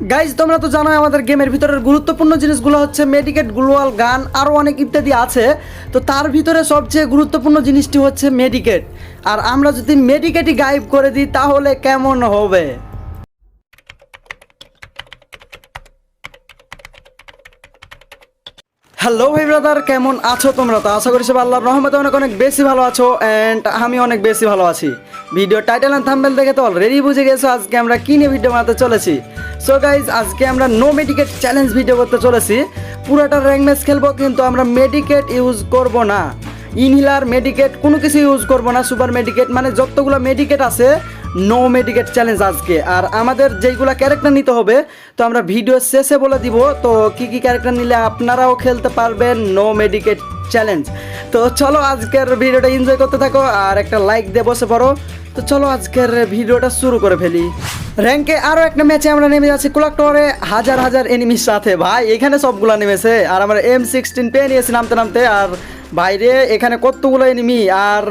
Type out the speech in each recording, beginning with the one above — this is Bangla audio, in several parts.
গাইজ তোমরা তো জানোই আমাদের গেমের ভিতরের গুরুত্বপূর্ণ জিনিসগুলো হচ্ছে মেডিকেট গ্লোয়াল গান আরও অনেক ইত্যাদি আছে। তো তার ভিতরে সবচেয়ে গুরুত্বপূর্ণ জিনিসটি হচ্ছে মেডিকেট আর আমরা যদি মেডিকেটই গায়েব করে দিই, তাহলে কেমন হবে? হ্যালো ভাই ব্রাদার কেমন আছো তোমরা? তো আশা করি সব আল্লাহর রহমতে অনেক অনেক বেশি ভালো আছো অ্যান্ড আমি অনেক বেশি ভালো আছি। ভিডিও টাইটেল অ্যান্ড থাম্বেল দেখে তো অলরেডি বুঝে গেছো আজকে আমরা কি নিয়ে ভিডিও বানাতে চলেছি। সো গাইজ আজকে আমরা নো মেডিকেট চ্যালেঞ্জ ভিডিও করতে চলেছি। পুরোটা র্যাঙ্ক ম্যাচ খেলব, কিন্তু আমরা মেডিকেট ইউজ করব না। ইনহিলার মেডিকেট কোনো কিছু ইউজ করব না সুপার মেডিকেট মানে যতগুলো মেডিকেট আছে নো মেডিকেট চ্যালেঞ্জ আজকে। আর আমাদের যেইগুলো ক্যারেক্টার নিতে হবে, তো আমরা ভিডিও শেষে বলে দিব, তো কি কি ক্যারেক্টার নিলে আপনারাও খেলতে পারবেন নো মেডিকেট চ্যালেঞ্জ তো চলো আজকের ভিডিওটা এনজয় করতে থাকো, আর একটা লাইক দিয়ে বসে পড়ো। তো চলো আজকের ভিডিওটা শুরু করে ফেলি। র্যাঙ্কে আরও একটা ম্যাচে আমরা নেমে যাচ্ছি কুলাক টাওয়ারে হাজার হাজার এনিমির সাথে। ভাই, এখানে সবগুলা নেমেছে। আর আমরা এম সিক্সটিন পেয়ে নিয়েছি নামতে নামতে। আর বাইরে এখানে কতগুলো এনিমি আর,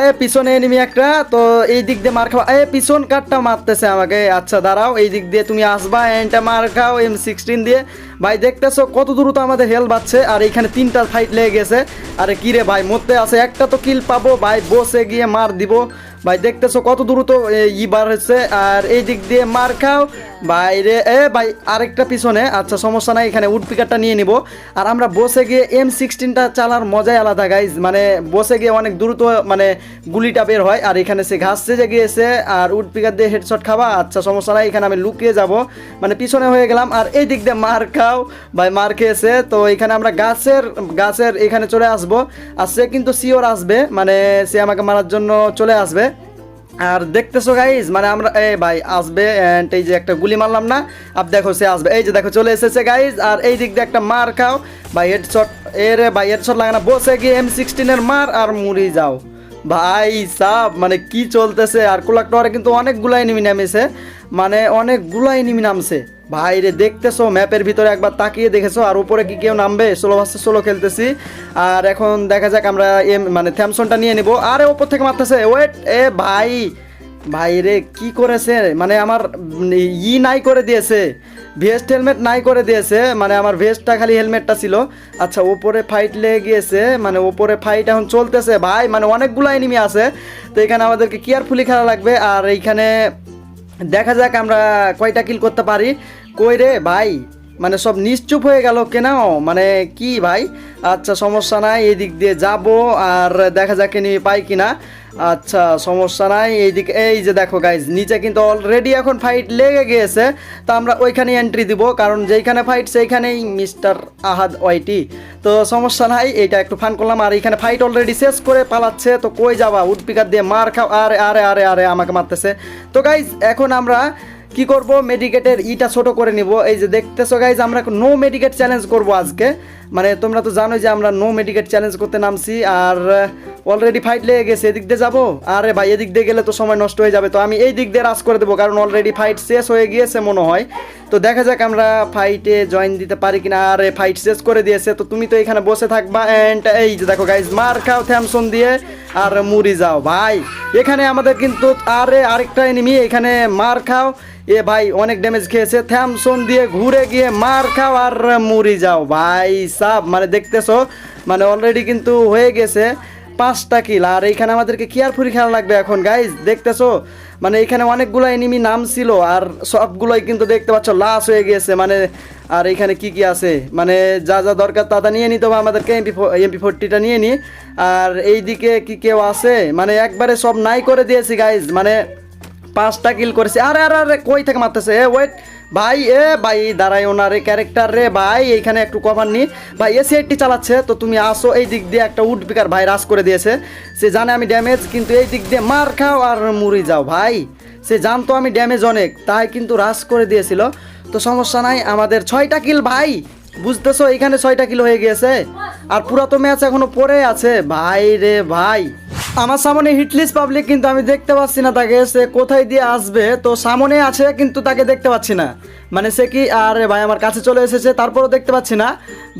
এ, পিছনে এনিমি একটা। তো এই দিক দিয়ে মার খাওয়া। এ, পিছন কাঠটা মারতেছে আমাকে। আচ্ছা দাঁড়াও। এই দিক দিয়ে তুমি আসবা এনটা মার খাও এম সিক্সটিন দিয়ে। ভাই, দেখতেছো কত দ্রুত আমাদের হেল বাচ্ছে আর এইখানে তিনটা ফাইট লেগে গেছে। আরে কিরে ভাই, মরতে আছে। একটা তো কিল পাবো। ভাই বসে গিয়ে মার দিব। ভাই, দেখতেছো কত দ্রুত ই বার হচ্ছে, আর এই দিক দিয়ে মার খাও। বাইরে, এ ভাই, আরেকটা পিছনে। আচ্ছা সমস্যা নাই, এখানে উড পিকারটা নিয়ে নিব। আর আমরা বসে গিয়ে এম সিক্সটিনটা চালার মজাই আলাদা গাইজ মানে বসে গিয়ে অনেক দ্রুত মানে গুলিটা বের হয়। আর এখানে সে ঘাস সেজে গিয়েছে, আর উড পিকার দিয়ে হেডশট খাওয়া আচ্ছা সমস্যা নাই, এখানে আমি লুকিয়ে যাব। মানে পিছনে হয়ে গেলাম, আর এই দিক দিয়ে মার খাও। ভাই, মার খেয়েছে। তো এখানে আমরা গাছের গাছের এখানে চলে আসব। আর সে কিন্তু সিওর আসবে মানে সে আমাকে মারার জন্য চলে আসবে। আর দেখতেছো গাইজ মানে আমরা, এ ভাই আসবে অ্যান্ড এই যে একটা গুলি মারলাম না আর দেখো সে আসবে। এই যে দেখো চলে এসেছে গাইজ আর এই দিক দিয়ে একটা মার খাও। ভাই হেডশট এ রে ভাই হেডশট লাগানো বসে গিয়ে এম সিক্সটিনের মার আর মুড়ি যাও। ভাই সাব মানে কি চলতেছে, আর কুলাক টাওয়ারে কিন্তু গুলাই নিমি নামেছে মানে অনেকগুলাই নিমি নামছে। ভাই রে, দেখতেছো, ম্যাপের ভিতরে একবার তাকিয়ে দেখেছ, আর উপরে কি কেউ নামবে? ষোলো ভার্সে ষোলো খেলতেছি। আর এখন দেখা যাক আমরা এম মানে থ্যামসনটা নিয়ে নিব। আরে, ওপর থেকে মারতেছে। ওয়েট এ ভাই ভাই রে, কি করেছে? মানে আমার ই নাই করে দিয়েছে। ভেস্ট হেলমেট নাই করে দিয়েছে। মানে আমার ভেস্টটা খালি হেলমেটটা ছিল। আচ্ছা ওপরে ফাইট লেগে গিয়েছে মানে ওপরে ফাইট এখন চলতেছে। ভাই মানে অনেকগুলো এনিমি আছে। তো এখানে আমাদেরকে কেয়ারফুলি খেলা লাগবে। আর এইখানে দেখা যাক আমরা কয়টা কিল করতে পারি। কই রে ভাই? মানে সব নিশ্চুপ হয়ে গেল কেন? মানে কি ভাই? আচ্ছা সমস্যা নাই এই দিক দিয়ে যাব, আর দেখা যাক এনিমি পাই কিনা। আচ্ছা সমস্যা নাই, এইদিকে, এই যে দেখো গাইজ নিচে কিন্তু অলরেডি এখন ফাইট লেগে গিয়েছে। তো আমরা ওইখানে এন্ট্রি দিব, কারণ যেইখানে ফাইট সেইখানেই মিস্টার আহাদ ওয়াইটি। তো সমস্যা নাই, এইটা একটু ফান করলাম, আর এইখানে ফাইট অলরেডি শেষ করে পালাচ্ছে, তো কই যাবা? উড পিকার দিয়ে মার খাও, আরে আরে আরে আরে, আমাকে মারতেছে। তো গাইজ এখন আমরা কি করব? মেডিকেটের ইটা ছোট করে নিব। এই যে দেখতেছো গাইজ আমরা নো মেডিকেট চ্যালেঞ্জ করব আজকে। মানে তোমরা তো জানোই যে আমরা নো মেডিকেট চ্যালেঞ্জ করতে নামছি, আর অলরেডি ফাইট লেগে গেছে। এদিক দিয়ে যাব? আরে ভাই, এদিক দিয়ে গেলে তো সময় নষ্ট হয়ে যাবে। তো আমি এই দিক দিয়ে রাস করে দেবো, কারণ অলরেডি ফাইট শেষ হয়ে গিয়েছে মনে হয়। তো দেখা যাক আমরা ফাইটে জয়েন দিতে পারি কিনা। আরে ফাইট শেষ করে দিয়েছে। তো তুমি তো এখানে বসে থাকবা অ্যান্ড এই যে দেখো গাইজ মার খাও থ্যামসন দিয়ে, আর মুড়ি যাও। ভাই, এখানে আমাদের কিন্তু, আরে, আরেকটা এনিমি এখানে মার খাও। এ ভাই অনেক ড্যামেজ খেয়েছে। থ্যামসন দিয়ে ঘুরে গিয়ে মার খাও আর মুড়ি যাও। ভাই সাব মানে দেখতেছো মানে অলরেডি কিন্তু হয়ে গেছে পাঁচটা কিল আর এইখানে আমাদেরকে কেয়ারফুলি খেলা লাগবে এখন গাইজ দেখতেছো? মানে এখানে অনেকগুলো এনিমি নাম ছিল আর সবগুলোই কিন্তু দেখতে পাচ্ছ লাশ হয়ে গিয়েছে মানে আর এখানে কি কি আছে? মানে যা যা দরকার তা তা নিয়ে নিতে হবে আমাদেরকে এমপি এমপি ফোরটিটা নিয়ে নিই আর এইদিকে কি কেউ আছে? মানে একবারে সব নাই করে দিয়েছি গাইজ মানে পাঁচটা কিল করেছে। আরে আরে আরে, কই থেকে মারতেছে? এ ওয়েট ভাই, এ, ভাই দাঁড়াই ওনার ক্যারেক্টার রে, ভাই এইখানে একটু কভার নি। ভাই এসি এইটটি চালাচ্ছে, তো তুমি আসো, এই দিক দিয়ে একটা উড পিকার ভাই রাস করে দিয়েছে। সে জানে আমি ড্যামেজ কিন্তু এই দিক দিয়ে মার খাও আর মুড়ি যাও, ভাই। সে জানতো আমি ড্যামেজ অনেক, তাই কিন্তু রাস করে দিয়েছিল। তো সমস্যা নাই, আমাদের ছয়টা কিল ভাই। বুঝতেছো, এখানে ছয়টা কিলো হয়ে গিয়েছে। আর পুরা তো ম্যাচ এখনও পড়ে আছে। ভাই রে, ভাই। আমার সামনে হিটলিস্ট পাবলিক কিন্তু আমি দেখতে পাচ্ছি না তাকে, সে কোথায় দিয়ে আসবে? তো সামনে আছে কিন্তু তাকে দেখতে পাচ্ছি না। মানে সে কি, আরে ভাই, আমার কাছে চলে এসেছে, তারপরও দেখতে পাচ্ছি না।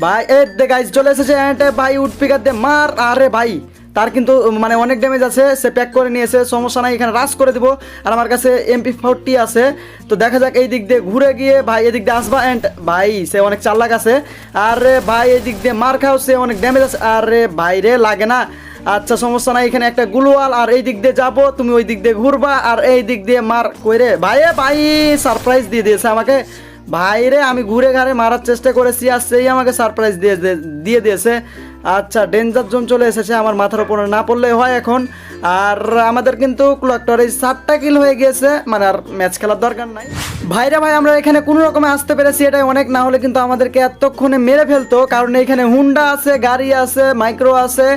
ভাই এ দে গাইজ চলে এসেছে এ ভাই, উড পিকার দে মার, আরে ভাই। তার কিন্তু মানে অনেক ড্যামেজ আছে, সে প্যাক করে নিয়েছে, সমস্যা নাই, এখানে রাশ করে দেবো। আর আমার কাছে এমপি ফোরটি আছে। তো দেখা যাক এই দিক দিয়ে ঘুরে গিয়ে, ভাই, এদিক দিয়ে আসবা অ্যান্ড ভাই, সে অনেক চাল্লাক আছে। আর ভাই এই দিক দিয়ে মার খাও, সে অনেক ড্যামেজ আছে। আর ভাই রে, লাগে না। আচ্ছা সমস্যা নাই, এখানে একটা গুলোয়াল আর এই দিক দিয়ে যাব, তুমি ওই দিক দিয়ে ঘুরবা, আর এই দিক দিয়ে মার কইরে ভাইয়ে, ভাই সারপ্রাইজ দিয়ে দিয়েছে আমাকে। ভাইরে আমি ঘুরে ঘাড়ে মারার চেষ্টা করেছি, আর সেই আমাকে সারপ্রাইজ দিয়ে দিয়ে দিয়েছে। আচ্ছা ডেঞ্জার জোন চলে এসেছে, আমার মাথার উপরে না পড়লে হয় এখন। আর আমাদের কিন্তু ক্লকটার এই সাতটা কিল হয়ে গিয়েছে মানে আর ম্যাচ খেলার দরকার নাই। ভাইরা ভাই, আমরা এখানে কোনো রকমে আসতে পেরেছি, এটাই অনেক, না হলে কিন্তু আমাদেরকে এতক্ষণে মেরে ফেলতো, কারণ এখানে হুন্ডা আছে, গাড়ি আছে মাইক্রো আছে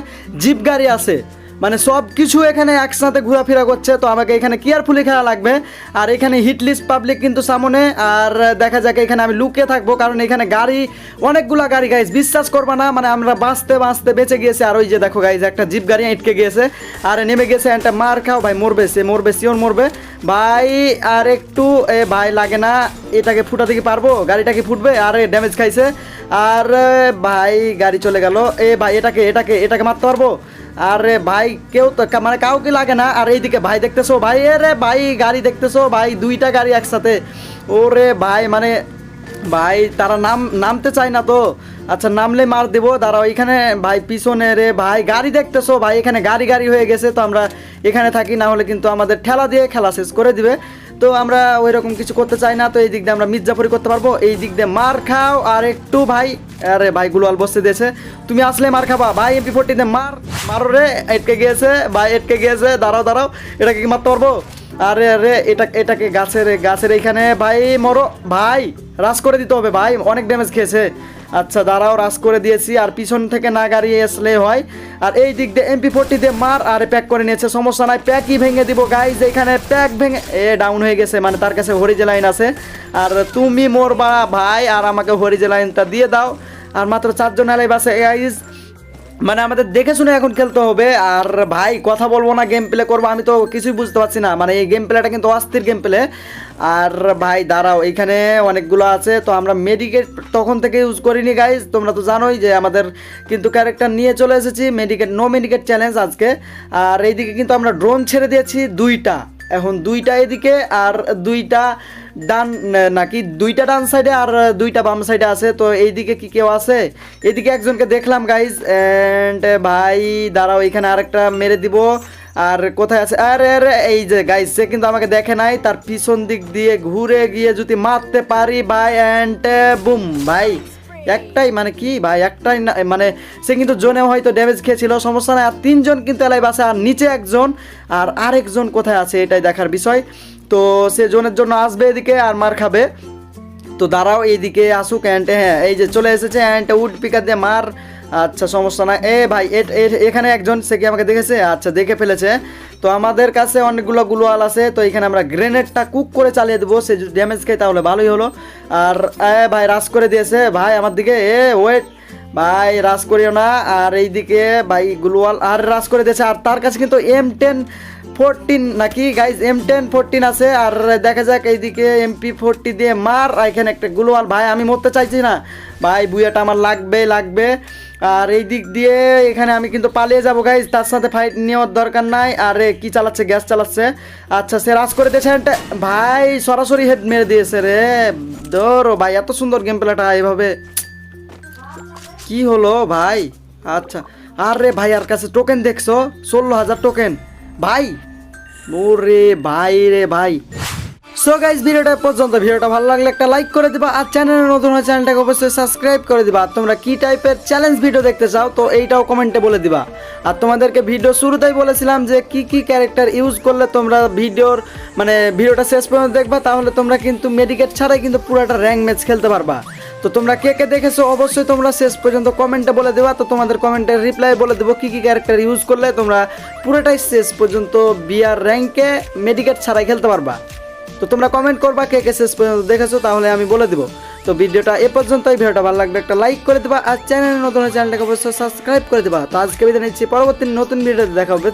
জিপ গাড়ি আছে। মানে সব কিছু এখানে একসাথে ঘোরাফেরা করছে, তো আমাকে এখানে কেয়ারফুলি খেলা লাগবে। আর এখানে হিটলিস্ট পাবলিক কিন্তু সামনে, আর দেখা যাক এখানে আমি লুকিয়ে থাকব, কারণ এখানে গাড়ি, অনেকগুলা গাড়ি গাইজ বিশ্বাস করবা না মানে আমরা বাঁচতে বাঁচতে বেঁচে গিয়েছি। আর ওই যে দেখো গাইজ একটা জিপ গাড়ি আটকে গিয়েছে, আর নেমে গেছে, একটা মার খাও, ভাই, মরবে সে, মরবে সিওর মরবে। ভাই, আর একটু, এ, ভাই, লাগে না, এটাকে ফুটাতে কি পারব? গাড়িটা কি ফুটবে? আরে ড্যামেজ খাইছে। আর ভাই, গাড়ি চলে গেল। এ, ভাই, এটাকে এটাকে এটাকে মারতে পারব? আরে ভাই, কেউ তো মানে কাউকে লাগে না। আর এইদিকে ভাই দেখতেছো? ভাই এ রে ভাই, গাড়ি দেখতেছো? ভাই, দুইটা গাড়ি একসাথে। ওরে ভাই মানে ভাই, তারা নাম নামতে চায় না তো। আচ্ছা নামলে মার দেবো। দাঁড়াও, এখানে ভাই, পিছনে রে ভাই, গাড়ি দেখতেছো? ভাই, এখানে গাড়ি গাড়ি হয়ে গেছে, তো আমরা এখানে থাকি। না হলে কিন্তু আমাদের ঠেলা দিয়ে খেলা শেষ করে দিবে। তো আমরা ওই রকম কিছু করতে চাই না, তো এই দিক দিয়ে আমরা মির্জাপুরি করতে পারব। এই দিক দিয়ে মার খাও। আর একটু ভাই, আরে ভাই, গুলোয়াল বসতে দিয়েছে। তুমি আসলে মার খাবা। ভাই এমপি ফোরটিতে মার, মারো রে, এটকে গিয়েছে। ভাই, এটকে গিয়েছে। দাঁড়াও দাঁড়াও, এটাকে কি মারতে পারব? আরে আরে, এটা, এটাকে গাছের গাছের এইখানে। ভাই, মরো। ভাই রাস করে দিতে হবে। ভাই, অনেক ড্যামেজ খেয়েছে। আচ্ছা দাঁড়াও রাস করে দিয়েছি, আর পিছন থেকে না গাড়িয়ে আসলে হয়। আর এই দিক দিয়ে এমপি ফোরটি দিয়ে মার, আর প্যাক করে নিয়েছে। সমস্যা নাই প্যাকই ভেঙে দিব গাইজ এখানে প্যাক ভেঙে এ ডাউন হয়ে গেছে মানে তার কাছে হরিজে লাইন আছে। আর তুমি মরবা, ভাই, আর আমাকে হরিজে লাইনটা দিয়ে দাও। আর মাত্র চারজন এলাই বাসে গাইজ মানে আমাদের দেখে শুনে এখন খেলতে হবে। আর ভাই, কথা বলব না গেম প্লে করব, আমি তো কিছুই বুঝতে পারছি না। মানে এই গেম প্লেটা কিন্তু অস্থির গেম প্লে আর ভাই, দাঁড়াও, এখানে অনেকগুলো আছে, তো আমরা মেডিকেট তখন থেকে ইউজ করিনি গাইজ তোমরা তো জানোই যে আমাদের কিন্তু ক্যারেক্টার নিয়ে চলে এসেছি মেডিকেট নো মেডিকেট চ্যালেঞ্জ আজকে। আর এইদিকে কিন্তু আমরা ড্রোন ছেড়ে দিয়েছি দুইটা। এখন দুইটা এদিকে আর দুইটা ডান, নাকি দুইটা ডান সাইডে আর দুইটা বাম সাইডে আছে। তো এইদিকে কি কেউ আছে? এদিকে একজনকে দেখলাম গাইজ অ্যান্ড ভাই, দাঁড়াও, এখানে আরেকটা মেরে দিব। আর কোথায় আছে? আরে আরে, এই যে গাইজ সে কিন্তু আমাকে দেখে নাই। তার পিছন দিক দিয়ে ঘুরে গিয়ে যদি মারতে পারি ভাই অ্যান্ড বুম ভাই। একটাই মানে কি, ভাই? একটাই না মানে সে কিন্তু জোনে হয়তো ড্যামেজ খেয়েছিল, সমস্যা নাই। আর তিনজন কিন্তু এলাই বাসে আর নিচে একজন, আর আরেকজন কোথায় আছে, এটাই দেখার বিষয়। তো সে জোনের জন্য আসবে এদিকে আর মার খাবে। তো দাঁড়াও, এইদিকে আসুক অ্যান্ড হ্যাঁ এই যে চলে এসেছে অ্যান্ড উড পিকার দিয়ে মার। আচ্ছা সমস্যা না এ ভাই এখানে একজন, সে কি আমাকে দেখেছে? আচ্ছা দেখে ফেলেছে। তো আমাদের কাছে অনেকগুলো গুলোয়াল আছে, তো এখানে আমরা গ্রেনেডটা কুক করে চালিয়ে দেবো। সে যদি ড্যামেজ খাই তাহলে ভালোই হলো। আর, এ ভাই রাস করে দিয়েছে। ভাই, আমার দিকে, এ ওয়েট ভাই রাস করিও না। আর এইদিকে, ভাই, গুলোয়াল, আর রাস করে দিয়েছে। আর তার কাছে কিন্তু এম টেন ফোরটিন নাকি? গাইজ এম টেন ফোরটিন আছে, আর দেখা যাক এইদিকে এমপি ফোরটি দিয়ে মার। এখানে একটা গ্লোয়াল ভাই, আমি মরতে চাইছি না। ভাই, বুয়াটা আমার লাগবে লাগবে। আর এই দিক দিয়ে এখানে আমি কিন্তু পালিয়ে যাব গাইজ তার সাথে ফাইট নেওয়ার দরকার নাই। আর, কি চালাচ্ছে? গ্যাস চালাচ্ছে। আচ্ছা সে রাস করে দিয়েছে। ভাই, সরাসরি হেড মেরে দিয়েছে রে। ধরো, ভাই, এত সুন্দর গেম প্লেটা এভাবে কি হলো, ভাই? আচ্ছা। আরে, ভাই, আর কাছে টোকেন দেখছ? ষোলো হাজার টোকেন ভাই। ওরে ভাই রে ভাই। সো গাইজ ভিডিওটা পর্যন্ত। ভিডিওটা ভালো লাগলে একটা লাইক করে দিবা আর চ্যানেলে নতুন হয় চ্যানেলটাকে অবশ্যই সাবস্ক্রাইব করে দিবা। আর তোমরা কি টাইপের চ্যালেঞ্জ ভিডিও দেখতে চাও, তো এইটাও কমেন্টে বলে দিবা। আর তোমাদেরকে ভিডিও শুরুতেই বলেছিলাম যে কি কি ক্যারেক্টার ইউজ করলে তোমরা ভিডিওর মানে ভিডিওটা শেষ পর্যন্ত দেখবা, তাহলে তোমরা কিন্তু মেডিকেট ছাড়াই কিন্তু পুরোটা র্যাঙ্ক ম্যাচ খেলতে পারবা। তো তোমরা কে কে দেখেছ, অবশ্যই তোমরা শেষ পর্যন্ত কমেন্টে বলে দেবা। তো তোমাদের কমেন্টের রিপ্লাই বলে দেবো কী কী ক্যারেক্টার ইউজ করলে তোমরা পুরোটাই শেষ পর্যন্ত বিয়ার র্যাঙ্কে মেডিকেট ছাড়াই খেলতে পারবা। তো তোমরা কমেন্ট করবা কে কে শেষ পর্যন্ত দেখেছ, তাহলে আমি বলে দেবো। তো ভিডিওটা এ পর্যন্তই, ভিডিওটা ভালো লাগবে একটা লাইক করে দেবা, আর চ্যানেলে নতুন চ্যানেলটাকে অবশ্যই সাবস্ক্রাইব করে দেবা। তো আজকে বিদায় নিচ্ছি, পরবর্তী নতুন ভিডিওতে দেখা হবে।